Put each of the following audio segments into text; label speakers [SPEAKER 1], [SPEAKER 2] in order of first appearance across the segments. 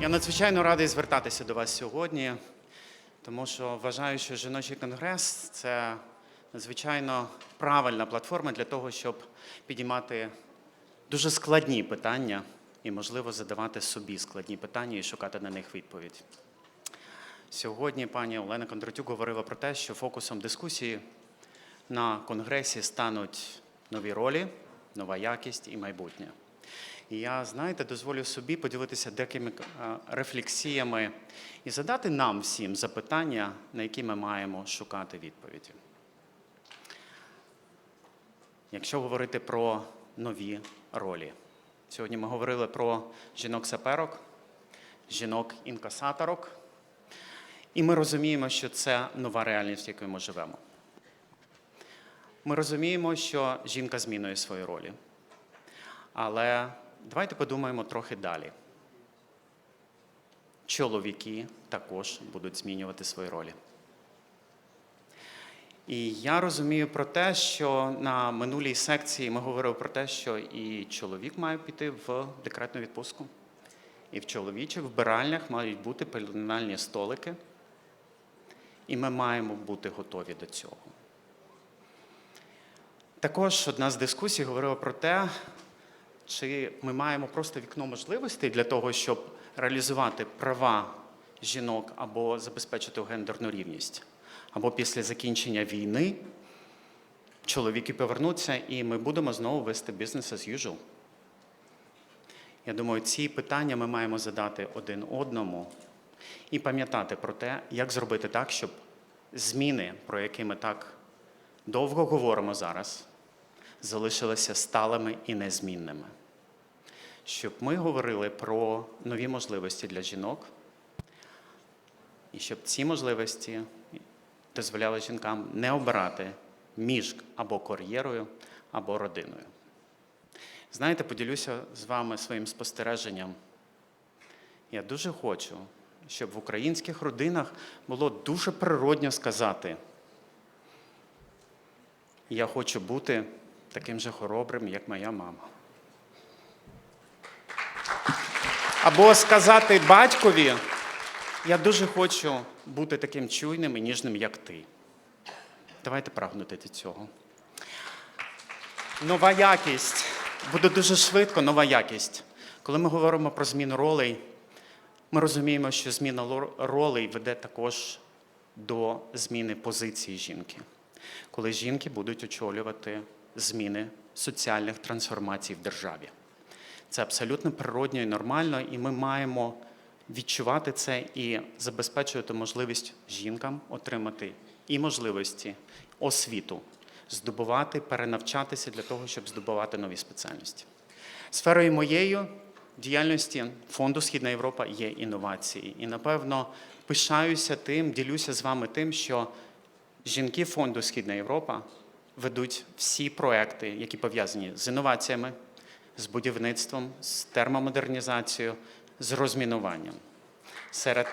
[SPEAKER 1] Я надзвичайно радий звертатися до вас сьогодні, тому що вважаю, що жіночий конгрес це надзвичайно правильна платформа для того, щоб підіймати дуже складні питання і, можливо, задавати собі складні питання і шукати на них відповідь. Сьогодні пані Олена Кондратюк говорила про те, що фокусом дискусії на конгресі стануть нові ролі, нова якість і майбутнє. І я, знаєте, дозволю собі поділитися деякими е, рефлексіями і задати нам всім запитання, на які ми маємо шукати відповіді. Якщо говорити про нові ролі, сьогодні ми говорили про жінок-саперок, жінок-інкасаторок, і ми розуміємо, що це нова реальність, в якій ми живемо. Ми розуміємо, що жінка змінює свої ролі. Але давайте подумаємо трохи далі. Чоловіки також будуть змінювати свої ролі. І я розумію про те, що на минулій секції ми говорили про те, що і чоловік має піти в декретну відпустку, і в чоловічих вбиральнях мають бути пеленальні столики, і ми маємо бути готові до цього. Також одна з дискусій говорила про те, чи ми маємо просто вікно можливостей для того, щоб реалізувати права жінок або забезпечити гендерну рівність, або після закінчення війни чоловіки повернуться, і ми будемо знову вести бізнес as usual. Я думаю, ці питання ми маємо задати один одному і пам'ятати про те, як зробити так, щоб зміни, про які ми так довго говоримо зараз, залишилися сталими і незмінними. Щоб ми говорили про нові можливості для жінок, і щоб ці можливості дозволяли жінкам не обирати між або кар'єрою, або родиною. Знаєте, поділюся з вами своїм спостереженням. Я дуже хочу, щоб в українських родинах було дуже природньо сказати: я хочу бути таким же хоробрим, як моя мама. Або сказати батькові, я дуже хочу бути таким чуйним і ніжним, як ти. Давайте прагнути до цього. Нова якість. Буде дуже швидко нова якість. Коли ми говоримо про зміну ролей, ми розуміємо, що зміна ролей веде також до зміни позиції жінки. Коли жінки будуть очолювати зміни соціальних трансформацій в державі. Це абсолютно природньо і нормально, і ми маємо відчувати це і забезпечувати можливість жінкам отримати і можливості освіту, здобувати, перенавчатися для того, щоб здобувати нові спеціальності. Сферою моєї діяльності фонду Східна Європа є інновації. І, напевно, пишаюся тим, ділюся з вами тим, що жінки фонду Східна Європа ведуть всі проекти, які пов'язані з інноваціями, з будівництвом, з термомодернізацією, з розмінуванням. Серед,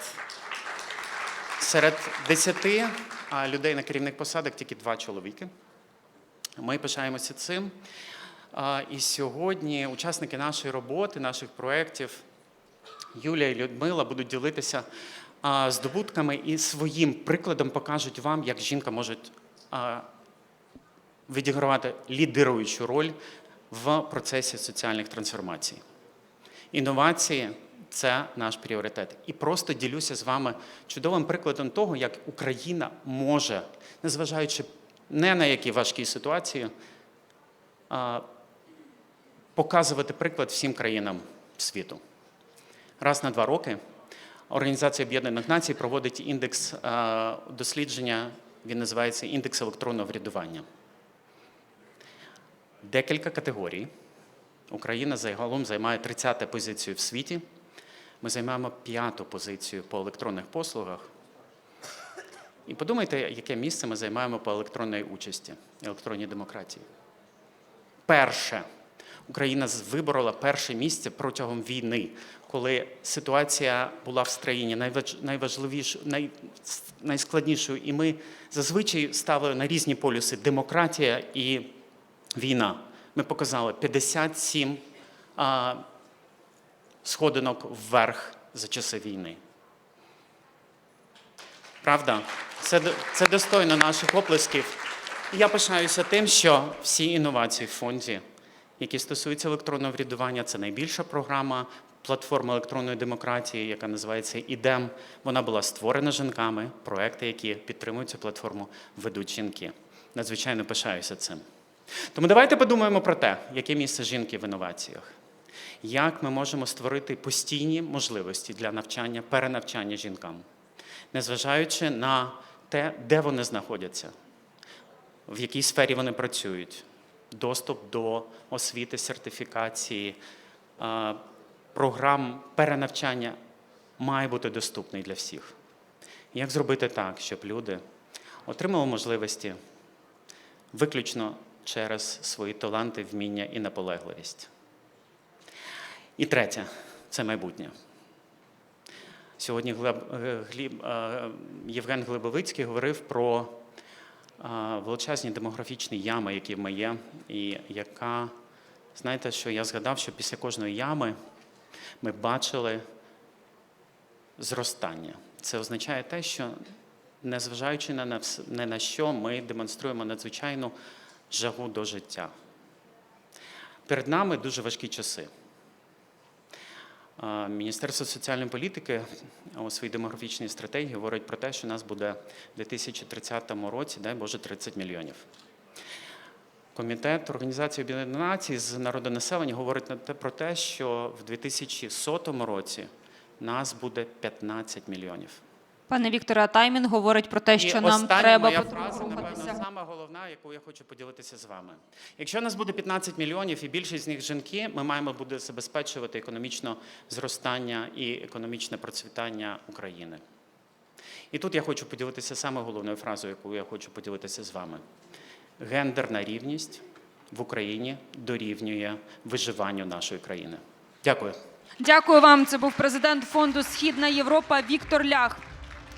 [SPEAKER 1] серед десяти а, людей на керівних посадах тільки два чоловіки. Ми пишаємося цим. І сьогодні учасники нашої роботи, наших проєктів, Юлія і Людмила будуть ділитися здобутками і своїм прикладом покажуть вам, як жінка може відігравати лідируючу роль в процесі соціальних трансформацій. Інновації це наш пріоритет. І просто ділюся з вами чудовим прикладом того, як Україна може, незважаючи не на які важкі ситуації, показувати приклад всім країнам світу. Раз на два роки Організація Об'єднаних Націй проводить індекс дослідження, він називається індекс електронного врядування. Декілька категорій. Україна загалом займає 30 позицію в світі. Ми займаємо п'яту позицію по електронних послугах. І подумайте, яке місце ми займаємо по електронній участі, електронній демократії. Перше. Україна виборола перше місце протягом війни, коли ситуація була в країні найваж- найважливішою, най, найскладнішою. І ми зазвичай ставили на різні полюси демократія і війна. Ми показали 57 а, сходинок вверх за часи війни. Правда? Це, це достойно наших оплесків. Я пишаюся тим, що всі інновації в фонді, які стосуються електронного врядування, це найбільша програма платформи електронної демократії, яка називається ІДЕМ. Вона була створена жінками. Проекти, які підтримують цю платформу, ведуть жінки. Надзвичайно пишаюся цим. Тому давайте подумаємо про те, яке місце жінки в інноваціях. Як ми можемо створити постійні можливості для навчання, перенавчання жінкам, незважаючи на те, де вони знаходяться, в якій сфері вони працюють, доступ до освіти, сертифікації, програм перенавчання має бути доступний для всіх. Як зробити так, щоб люди отримали можливості виключно через свої таланти, вміння і наполегливість? І третє це майбутнє. Сьогодні Глеб, е, Гліб, е, Євген Глибовицький говорив про е, величезні демографічні ями, які ми є, і яка, знаєте, що я згадав, що після кожної ями ми бачили зростання. Це означає те, що незважаючи на не на що, ми демонструємо надзвичайну жагу до життя. Перед нами дуже важкі часи. Міністерство соціальної політики у своїй демографічній стратегії говорить про те, що нас буде в 2030 році, дай Боже, 30 мільйонів. Комітет Організації Об'єднаних Націй з народонаселення говорить про те, що в 2100 році нас буде 15 мільйонів.
[SPEAKER 2] Пане Вікторе, а таймінг говорить про те,
[SPEAKER 1] І
[SPEAKER 2] що нам
[SPEAKER 1] остання
[SPEAKER 2] треба
[SPEAKER 1] моя фраза, головна, яку я хочу поділитися з вами. Якщо нас буде 15 мільйонів і більшість з них жінки, ми маємо буде забезпечувати економічне зростання і економічне процвітання України. І тут я хочу поділитися саме головною фразою, яку я хочу поділитися з вами. Гендерна рівність в Україні дорівнює виживанню нашої країни. Дякую.
[SPEAKER 2] Дякую вам. Це був президент фонду Східна Європа Віктор Лях.